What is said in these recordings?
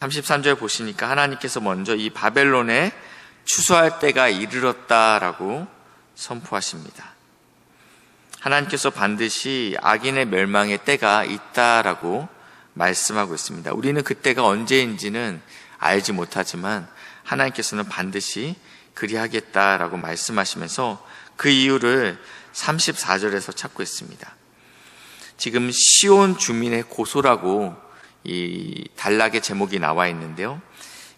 33절 보시니까 하나님께서 먼저 이 바벨론에 추수할 때가 이르렀다라고 선포하십니다. 하나님께서 반드시 악인의 멸망의 때가 있다라고 말씀하고 있습니다. 우리는 그때가 언제인지는 알지 못하지만 하나님께서는 반드시 그리하겠다라고 말씀하시면서 그 이유를 34절에서 찾고 있습니다. 지금 시온 주민의 고소라고 이 단락의 제목이 나와 있는데요.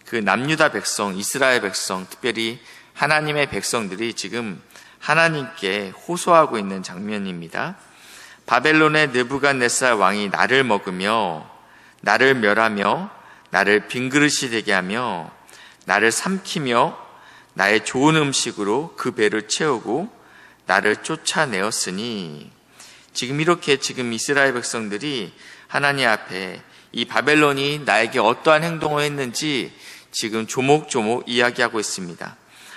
그 남유다 백성, 이스라엘 백성, 특별히 하나님의 백성들이 지금 하나님께 호소하고 있는 장면입니다. 바벨론의 느부갓네살 왕이 나를 먹으며 나를 멸하며 나를 빈그릇이 되게 하며 나를 삼키며 나의 좋은 음식으로 그 배를 채우고 나를 쫓아내었으니 지금 이렇게 지금 이스라엘 백성들이 하나님 앞에 이 바벨론이 나에게 어떠한 행동을 했는지 지금 조목조목 이야기하고 있습니다.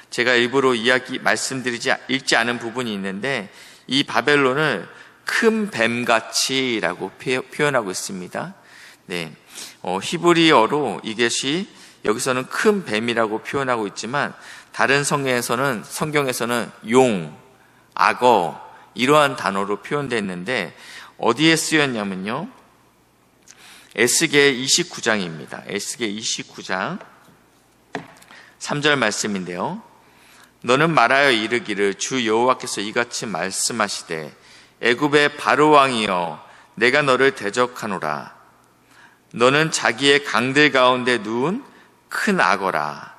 제가 일부러 이야기 말씀드리지 읽지 않은 부분이 있는데 이 바벨론을 큰 뱀같이라고 표현하고 있습니다. 네, 어, 히브리어로 이것이 여기서는 큰 뱀이라고 표현하고 있지만 다른 성경에서는 성경에서는 용, 악어 이러한 단어로 표현되어 있는데 어디에 쓰였냐면요. 에스겔 29장입니다. 에스겔 29장 3절 말씀인데요. 너는 말하여 이르기를 주 여호와께서 이같이 말씀하시되 애굽의 바로 왕이여 내가 너를 대적하노라 너는 자기의 강들 가운데 누운 큰 악어라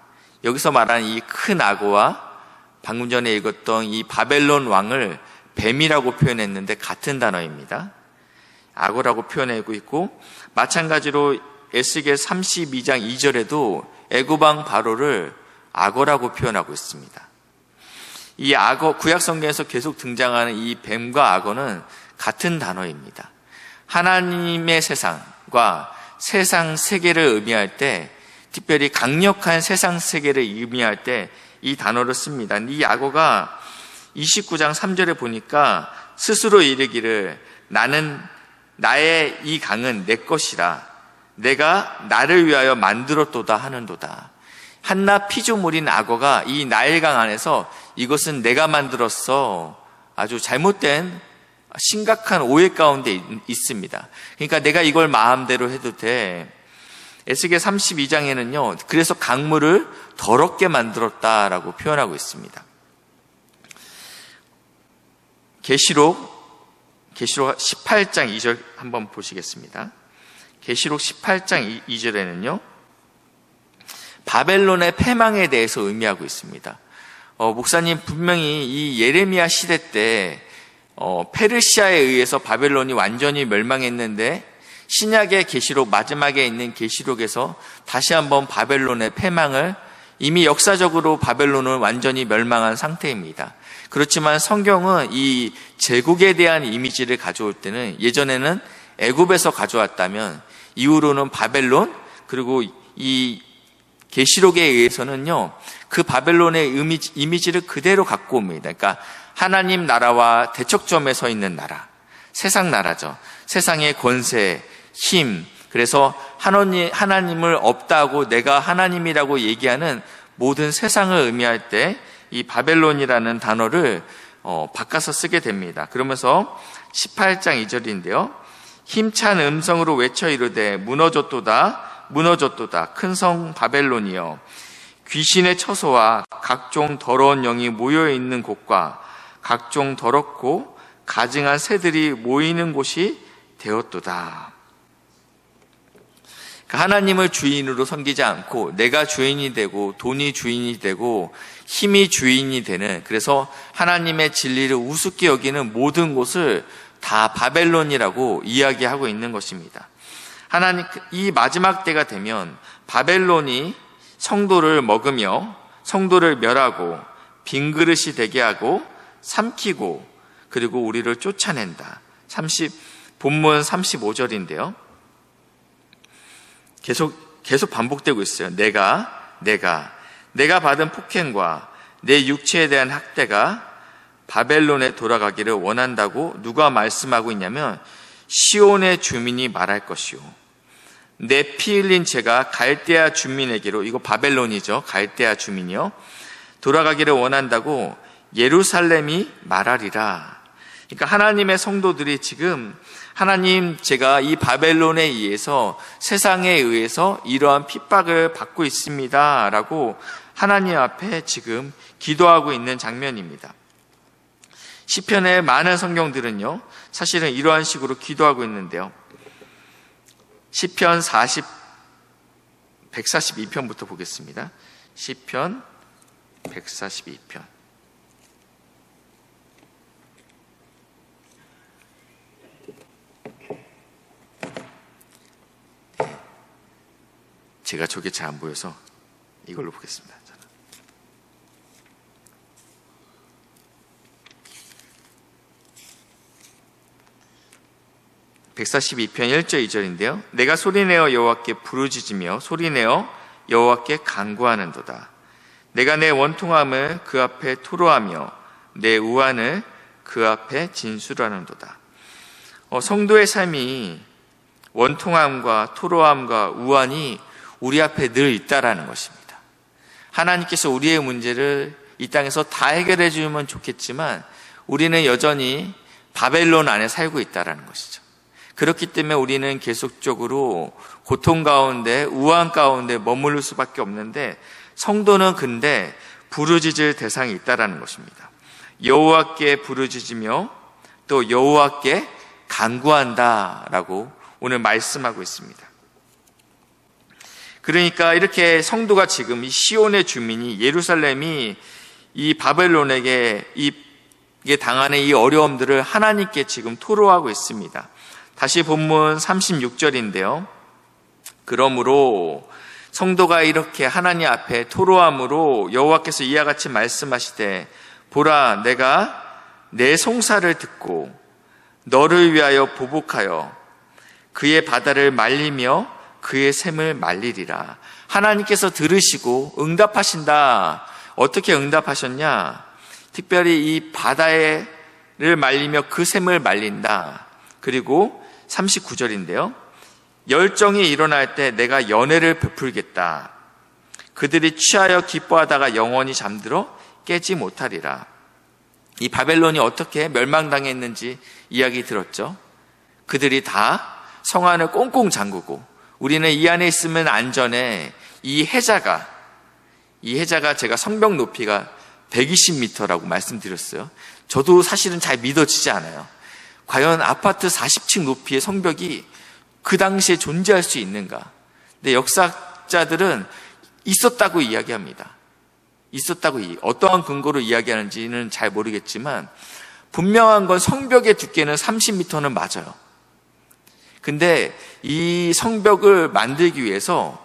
여기서 말하는 이 큰 악어와 방금 전에 읽었던 이 바벨론 왕을 뱀이라고 표현했는데 같은 단어입니다. 악어라고 표현하고 있고 마찬가지로 에스겔 32장 2절에도 애굽왕 바로를 악어라고 표현하고 있습니다. 이 악어, 구약 성경에서 계속 등장하는 이 뱀과 악어는 같은 단어입니다. 하나님의 세상과 세상 세계를 의미할 때, 특별히 강력한 세상 세계를 의미할 때 이 단어를 씁니다. 이 악어가 29장 3절에 보니까 스스로 이르기를 나는 나의 이 강은 내 것이라 내가 나를 위하여 만들었도다 하는도다. 한낱 피조물인 악어가 이 나일강 안에서 이것은 내가 만들었어. 아주 잘못된 심각한 오해 가운데 있습니다. 그러니까 내가 이걸 마음대로 해도 돼. 에스겔 32장에는요, 그래서 강물을 더럽게 만들었다라고 표현하고 있습니다. 계시록 계시록 18장 2절 한번 보시겠습니다. 계시록 18장 2절에는요. 바벨론의 패망에 대해서 의미하고 있습니다. 어, 목사님 분명히 이 예레미야 시대 때 어, 페르시아에 의해서 바벨론이 완전히 멸망했는데 신약의 계시록 마지막에 있는 계시록에서 다시 한번 바벨론의 패망을 이미 역사적으로 바벨론은 완전히 멸망한 상태입니다. 그렇지만 성경은 이 제국에 대한 이미지를 가져올 때는 예전에는 애굽에서 가져왔다면 이후로는 바벨론 그리고 이 계시록에 의해서는요, 그 바벨론의 이미지, 를 그대로 갖고 옵니다. 그러니까 하나님 나라와 대척점에 서 있는 나라, 세상 나라죠. 세상의 권세, 힘, 그래서 하나님, 하나님을 없다고 내가 하나님이라고 얘기하는 모든 세상을 의미할 때 이 바벨론이라는 단어를 어, 바꿔서 쓰게 됩니다. 그러면서 18장 2절인데요. 힘찬 음성으로 외쳐 이르되 무너졌도다 무너졌도다. 큰 성 바벨론이여. 귀신의 처소와 각종 더러운 영이 모여 있는 곳과 각종 더럽고 가증한 새들이 모이는 곳이 되었도다. 하나님을 주인으로 섬기지 않고 내가 주인이 되고 돈이 주인이 되고 힘이 주인이 되는 그래서 하나님의 진리를 우습게 여기는 모든 곳을 다 바벨론이라고 이야기하고 있는 것입니다. 하나님 이 마지막 때가 되면 바벨론이 성도를 먹으며 성도를 멸하고 빈 그릇이 되게 하고 삼키고 그리고 우리를 쫓아낸다. 30 본문 35절인데요. 계속 계속 반복되고 있어요. 내가 내가 내가 받은 폭행과 내 육체에 대한 학대가 바벨론에 돌아가기를 원한다고 누가 말씀하고 있냐면 시온의 주민이 말할 것이요 내 피 흘린 죄가 갈대아 주민에게로 이거 바벨론이죠. 갈대아 주민이요. 돌아가기를 원한다고 예루살렘이 말하리라. 그러니까 하나님의 성도들이 지금 하나님 제가 이 바벨론에 의해서 세상에 의해서 이러한 핍박을 받고 있습니다 라고 하나님 앞에 지금 기도하고 있는 장면입니다. 시편의 많은 성경들은요. 사실은 이러한 식으로 기도하고 있는데요. 시편 40 142편부터 보겠습니다. 시편 142편 제가 저게 잘 안 보여서 이걸로 보겠습니다. 142편 1절 2절인데요. 내가 소리내어 여호와께 부르짖으며 소리내어 여호와께 간구하는도다. 내가 내 원통함을 그 앞에 토로하며 내 우환을 그 앞에 진술하는도다. 어, 성도의 삶이 원통함과 토로함과 우환이 우리 앞에 늘 있다라는 것입니다. 하나님께서 우리의 문제를 이 땅에서 다 해결해 주면 좋겠지만 우리는 여전히 바벨론 안에 살고 있다라는 것이죠. 그렇기 때문에 우리는 계속적으로 고통 가운데 우한 가운데 머무를 수밖에 없는데 성도는 근데 부르짖을 대상이 있다라는 것입니다. 여호와께 부르짖으며 또 여호와께 간구한다라고 오늘 말씀하고 있습니다. 그러니까 이렇게 성도가 지금 이 시온의 주민이 예루살렘이 이 바벨론에게 이 당하는 이 어려움들을 하나님께 지금 토로하고 있습니다. 다시 본문 36절인데요. 그러므로 성도가 이렇게 하나님 앞에 토로함으로 여호와께서 이와 같이 말씀하시되 보라 내가 내 송사를 듣고 너를 위하여 보복하여 그의 바다를 말리며 그의 샘을 말리리라. 하나님께서 들으시고 응답하신다. 어떻게 응답하셨냐? 특별히 이 바다를 말리며 그 샘을 말린다. 그리고 39절인데요. 열정이 일어날 때 내가 연애를 베풀겠다. 그들이 취하여 기뻐하다가 영원히 잠들어 깨지 못하리라. 이 바벨론이 어떻게 멸망당했는지 이야기 들었죠. 그들이 다 성 안을 꽁꽁 잠그고 우리는 이 안에 있으면 안전해. 이 해자가 이 해자가 제가 성벽 높이가 120m라고 말씀드렸어요. 저도 사실은 잘 믿어지지 않아요. 과연 아파트 40층 높이의 성벽이 그 당시에 존재할 수 있는가? 근데 역사자들은 있었다고 이야기합니다. 있었다고 어떠한 근거로 이야기하는지는 잘 모르겠지만 분명한 건 성벽의 두께는 30m는 맞아요. 근데 이 성벽을 만들기 위해서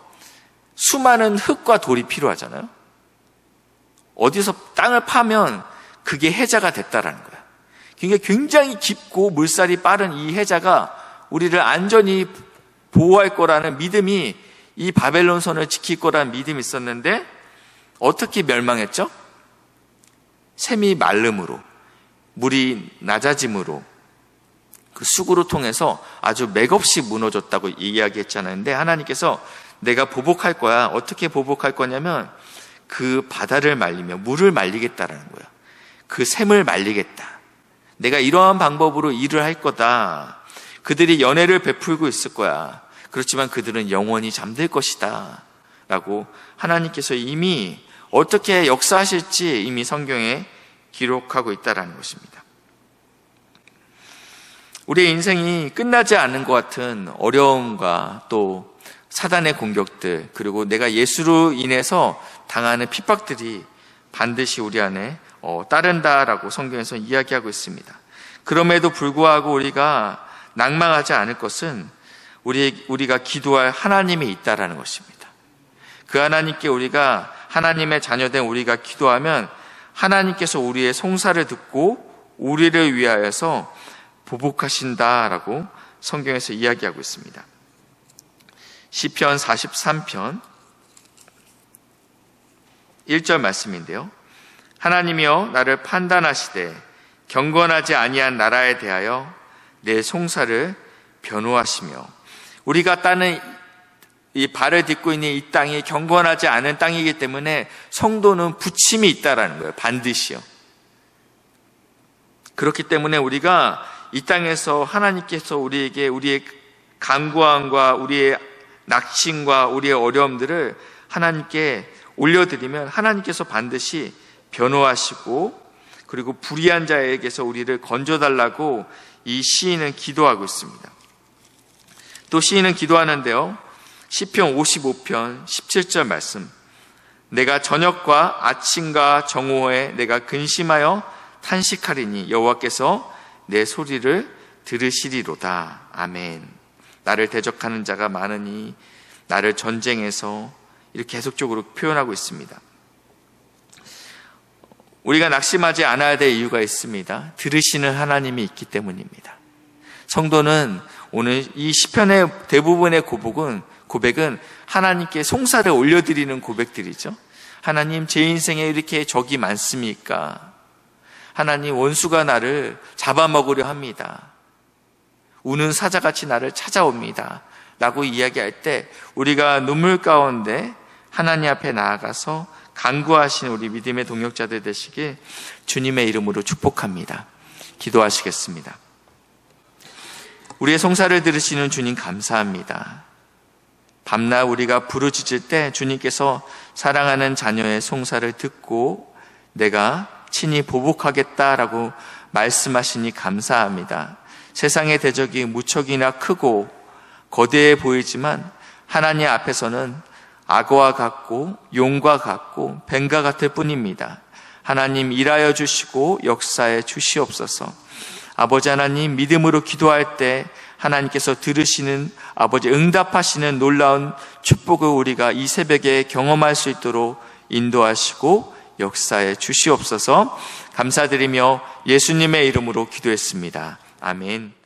수많은 흙과 돌이 필요하잖아요. 어디서 땅을 파면 그게 해자가 됐다라는 거예요. 그러니까 굉장히 깊고 물살이 빠른 이 해자가 우리를 안전히 보호할 거라는 믿음이 이 바벨론 선을 지킬 거라는 믿음이 있었는데 어떻게 멸망했죠? 샘이 말름으로 물이 낮아짐으로 그 수구로 통해서 아주 맥없이 무너졌다고 이야기했잖아요. 근데 하나님께서 내가 보복할 거야. 어떻게 보복할 거냐면 그 바다를 말리며 물을 말리겠다라는 거야. 그 샘을 말리겠다. 내가 이러한 방법으로 일을 할 거다. 그들이 연애를 베풀고 있을 거야. 그렇지만 그들은 영원히 잠들 것이다. 라고 하나님께서 이미 어떻게 역사하실지 이미 성경에 기록하고 있다라는 것입니다. 우리의 인생이 끝나지 않는 것 같은 어려움과 또 사단의 공격들, 그리고 내가 예수로 인해서 당하는 핍박들이 반드시 우리 안에 어, 따른다라고 성경에서 이야기하고 있습니다. 그럼에도 불구하고 우리가 낭망하지 않을 것은 우리, 우리가 기도할 하나님이 있다라는 것입니다. 그 하나님께 우리가 하나님의 자녀된 우리가 기도하면 하나님께서 우리의 송사를 듣고 우리를 위하여서 보복하신다라고 성경에서 이야기하고 있습니다. 시편 43편 1절 말씀인데요. 하나님이여 나를 판단하시되 경건하지 아니한 나라에 대하여 내 송사를 변호하시며 우리가 따는 이 발을 딛고 있는 이 땅이 경건하지 않은 땅이기 때문에 성도는 부침이 있다라는 거예요. 반드시요. 그렇기 때문에 우리가 이 땅에서 하나님께서 우리에게 우리의 간구함과 우리의 낙심과 우리의 어려움들을 하나님께 올려드리면 하나님께서 반드시 변호하시고 그리고 불의한 자에게서 우리를 건져달라고 이 시인은 기도하고 있습니다. 또 시인은 기도하는데요. 시편 55편 17절 말씀. 내가 저녁과 아침과 정오에 내가 근심하여 탄식하리니 여호와께서 내 소리를 들으시리로다. 아멘. 나를 대적하는 자가 많으니 나를 전쟁에서 이렇게 계속적으로 표현하고 있습니다. 우리가 낙심하지 않아야 될 이유가 있습니다. 들으시는 하나님이 있기 때문입니다. 성도는 오늘 이 시편의 대부분의 고백은 고백은 하나님께 송사를 올려드리는 고백들이죠. 하나님 제 인생에 이렇게 적이 많습니까? 하나님 원수가 나를 잡아먹으려 합니다. 우는 사자같이 나를 찾아옵니다. 라고 이야기할 때 우리가 눈물 가운데 하나님 앞에 나아가서 간구하신 우리 믿음의 동역자들 되시길 주님의 이름으로 축복합니다. 기도하시겠습니다. 우리의 송사를 들으시는 주님 감사합니다. 밤낮 우리가 부르짖을 때 주님께서 사랑하는 자녀의 송사를 듣고 내가 친히 보복하겠다라고 말씀하시니 감사합니다. 세상의 대적이 무척이나 크고 거대해 보이지만 하나님 앞에서는 악어와 같고 용과 같고 뱀과 같을 뿐입니다. 하나님 일하여 주시고 역사에 주시옵소서. 아버지 하나님 믿음으로 기도할 때 하나님께서 들으시는 아버지 응답하시는 놀라운 축복을 우리가 이 새벽에 경험할 수 있도록 인도하시고 역사에 주시옵소서 감사드리며 예수님의 이름으로 기도했습니다. 아멘.